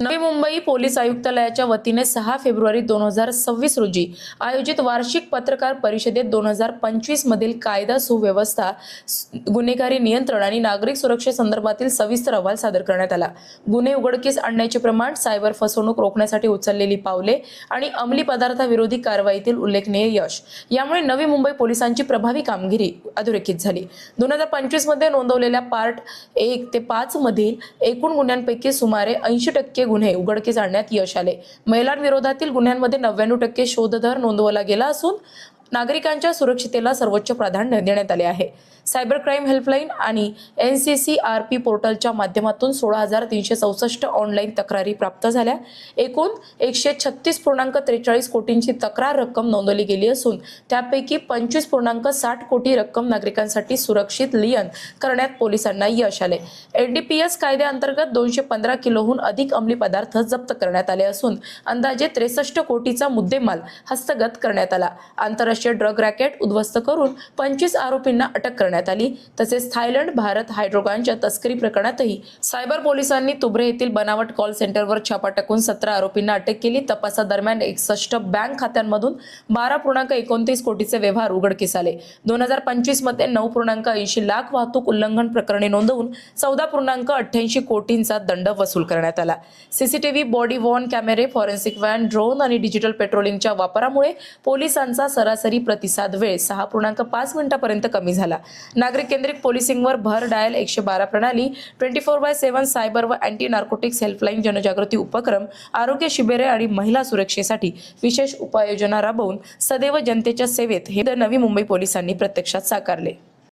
Navi Mumbai police आयुक्तालयाच्या वतीने सहा फेब्रुवारी दोन हजार सव्वीस रोजी आयोजित वार्षिक पत्रकार परिषदेत दोन हजार पंचवीस मधील कायदा सुव्यवस्था गुन्हेगारी नियंत्रण आणि नागरिक सुरक्षेसंदर्भातील सविस्तर अहवाल सादर करण्यात आला. गुन्हे उघडकीस आणण्याचे प्रमाण सायबर फसवणूक रोखण्यासाठी उचललेली पावले आणि अंमली पदार्थाविरोधी कारवाईतील उल्लेखनीय यश. यामुळे नवी मुंबई पोलिसांची प्रभावी कामगिरी अधोरेखित झाली. दोन हजार पंचवीसमध्ये नोंदवलेल्या पार्ट एक ते पाच मधील एकूण गुन्ह्यांपैकी सुमारे ऐंशी टक्के गुन्हे उघडकीस आणण्यात यश आले. महिलांविरोधातील गुन्ह्यांमध्ये नव्याण्णव टक्के शोधदर नोंदवला गेला असून नागरिकांच्या सुरक्षितेला सर्वोच्च प्राधान्य देण्यात आले आहे. सायबर क्राईम हेल्पलाईन आणि N C C R P पोर्टलच्या माध्यमातून सोळा हजार तीनशे चौसष्ट ऑनलाईन तक्रारी प्राप्त झाल्या. एकूण एकशे छत्तीस पूर्णांक त्रेचाळीस कोटींची तक्रार रक्कम नोंदवली गेली असून त्यापैकी पंचवीस पूर्णांक साठ कोटी रक्कम नागरिकांसाठी सुरक्षित लियन करण्यात पोलिसांना यश आले. एनडीपीएस कायद्याअंतर्गत दोनशे पंधरा किलोहून अधिक अंमली पदार्थ जप्त करण्यात आले असून अंदाजे त्रेसष्ट कोटीचा मुद्देमाल हस्तगत करण्यात आला. आंतरराष्ट्रीय ड्रग रॅकेट उद्ध्वस्त करून पंचवीस आरोपींना अटक करण्यात आली. तसेच थायलंड भारत हायड्रोगानच्या तस्करी प्रकरणातही सायबर पोलिसांनी तुबरे येथील बनावट कॉल सेंटरवर छापा टाकून सतरा आरोपींना अटक केली. तपासादरम्यान एकसष्ट बँक खात्यांमधून बारा पूर्णांक एकोणतीस कोटीचे व्यवहार उघडकीस आले. दोन हजार पंचवीसमध्ये नऊ पूर्णांक ऐंशी लाख वाहतूक उल्लंघन प्रकरणे नोंदवून चौदा पूर्णांक अठ्ठ्याऐंशी कोटींचा दंड वसूल करण्यात आला. सीसीटीव्ही बॉडी वॉर्न कॅमेरे फॉरेन्सिक व्हॅन ड्रोन आणि डिजिटल पेट्रोलिंगच्या वापरामुळे पोलिसांचा सरासरी प्रतिसाद वेळ सहा पूर्णांक पाच मिनिटापर्यंत कमी झाला. नागरिक केंद्रित पोलिसिंगवर भर डायल एकशे बारा प्रणाली twenty four by seven cyber व अँटी नार्कोटिक्स हेल्पलाईन जनजागृती उपक्रम आरोग्य शिबिरे आणि महिला सुरक्षेसाठी विशेष उपाययोजना राबवून सदैव जनतेच्या सेवेत हे नवी मुंबई पोलिसांनी प्रत्यक्षात साकारले.